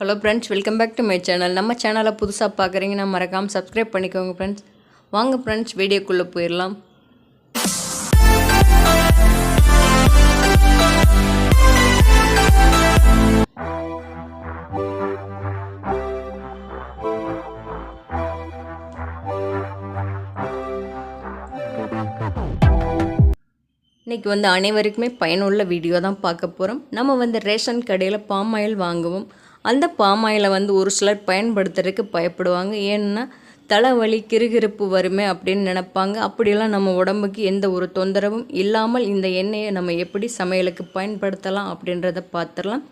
Hello friends welcome back to my channel நம்ம சேனலை புதுசாக பார்க்குறீங்கன்னா மறக்காமல் சப்ஸ்கிரைப் பண்ணிக்கோங்க ஃப்ரெண்ட்ஸ் வாங்க ஃப்ரெண்ட்ஸ் வீடியோக்குள்ளே போயிடலாம் இன்றைக்கி வந்து அனைவருக்குமே பயனுள்ள வீடியோ தான் பார்க்க போகிறோம் நம்ம வந்து ரேஷன் கடையில் பாம் ஆயில் வாங்குவோம். அந்த பாம் ஆயிலை வந்து ஒரு சிலர் பயன்படுத்துறதுக்கு பயப்படுவாங்க. ஏன்னா தலைவலி கிறுகிறுப்பு வருமே அப்படின்னு நினைப்பாங்க. அப்படியெல்லாம் நம்ம உடம்புக்கு எந்த ஒரு தொந்தரவும் இல்லாமல் இந்த எண்ணெயை நம்ம எப்படி சமையலுக்கு பயன்படுத்தலாம் அப்படின்றத பார்த்துடலாம்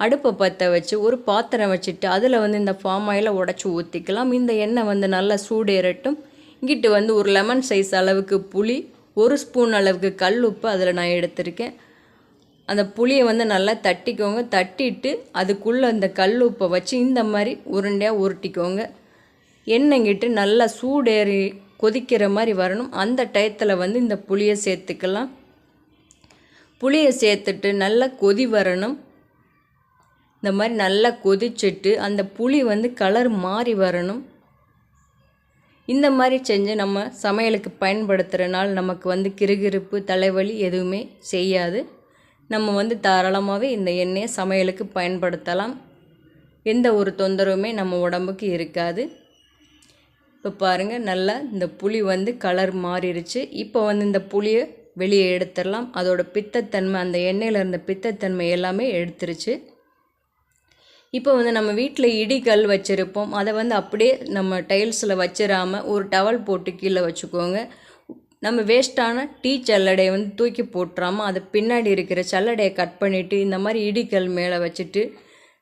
அடுப்பை பற்ற வச்சு ஒரு பாத்திரம் வச்சுட்டு அதில் வந்து இந்த ஃபார்ம் ஆயிலை உடச்சி ஊற்றிக்கலாம் இந்த எண்ணெய் வந்து நல்லா சூடேறட்டும். இங்கிட்டு வந்து ஒரு லெமன் சைஸ் அளவுக்கு புளி ஒரு ஸ்பூன் அளவுக்கு கல் உப்பு அதில் நான் எடுத்திருக்கேன். அந்த புளியை வந்து நல்லா தட்டிக்கோங்க. தட்டிட்டு அதுக்குள்ளே அந்த கல் உப்பை வச்சு இந்த மாதிரி உருண்டையாக உருட்டிக்கோங்க. எண்ணெய்ங்கிட்டு நல்லா சூடேறி கொதிக்கிற மாதிரி வரணும். அந்த டயத்தில் வந்து இந்த புளியை சேர்த்துக்கலாம். புளியை சேர்த்துட்டு நல்லா கொதி வரணும். இந்த மாதிரி நல்லா கொதிச்சுட்டு அந்த புளி வந்து கலர் மாறி வரணும். இந்த மாதிரி செஞ்சு நம்ம சமையலுக்கு பயன்படுத்துகிறனால நமக்கு வந்து கிறுகிறுப்பு தலைவலி எதுவுமே செய்யாது. நம்ம வந்து தாராளமாகவே இந்த எண்ணெயை சமையலுக்கு பயன்படுத்தலாம். எந்த ஒரு தொந்தரவுமே நம்ம உடம்புக்கு இருக்காது. இப்போ பாருங்கள் நல்லா இந்த புளி வந்து கலர் மாறிடுச்சு. இப்போ வந்து இந்த புளியை வெளியே எடுத்துடலாம். அதோட பித்தத்தன்மை அந்த எண்ணெயில் இருந்த பித்தத்தன்மை எல்லாமே எடுத்துருச்சு. இப்போ வந்து நம்ம வீட்டில் இடிகல் வச்சுருப்போம். அதை வந்து அப்படியே நம்ம டைல்ஸில் வச்சிடாமல் ஒரு டவல் போட்டு கீழே வச்சுக்கோங்க. நம்ம வேஸ்ட்டான டீ சல்லடையை வந்து தூக்கி போட்டுறாமல் அது பின்னாடி இருக்கிற சல்லடையை கட் பண்ணிவிட்டு இந்த மாதிரி இடிக்கல் மேலே வச்சுட்டு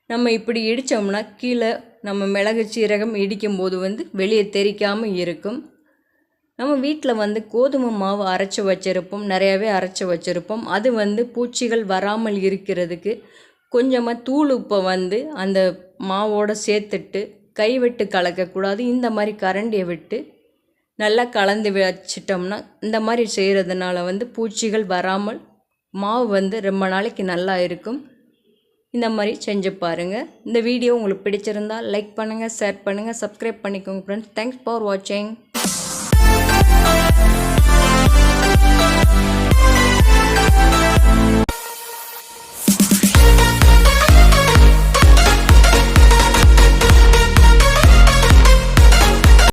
நம்ம இப்படி இடித்தோம்னா கீழே நம்ம மிளகு சீரகம் இடிக்கும்போது வந்து வெளியே தெரிக்காமல் இருக்கும். நம்ம வீட்டில் வந்து கோதுமை மாவு அரைச்சி வச்சுருப்போம் நிறையாவே அரைச்சி வச்சுருப்போம். அது வந்து பூச்சிகள் வராமல் இருக்கிறதுக்கு கொஞ்சமாக தூள் உப்பை வந்து அந்த மாவோடு சேர்த்துட்டு கைவிட்டு கலக்கக்கூடாது. இந்த மாதிரி கரண்டியை விட்டு நல்லா கலந்து வச்சிட்டோம்னா இந்த மாதிரி செய்கிறதுனால வந்து பூச்சிகள் வராமல் மாவு வந்து ரொம்ப நாளைக்கு நல்லா இருக்கும். இந்த மாதிரி செஞ்சு பாருங்கள் இந்த வீடியோ உங்களுக்கு பிடிச்சிருந்தா லைக் பண்ணுங்கள் ஷேர் பண்ணுங்கள் சப்ஸ்கிரைப் பண்ணிக்கோங்க ஃப்ரெண்ட்ஸ் தேங்க்ஸ் ஃபார் வாட்சிங்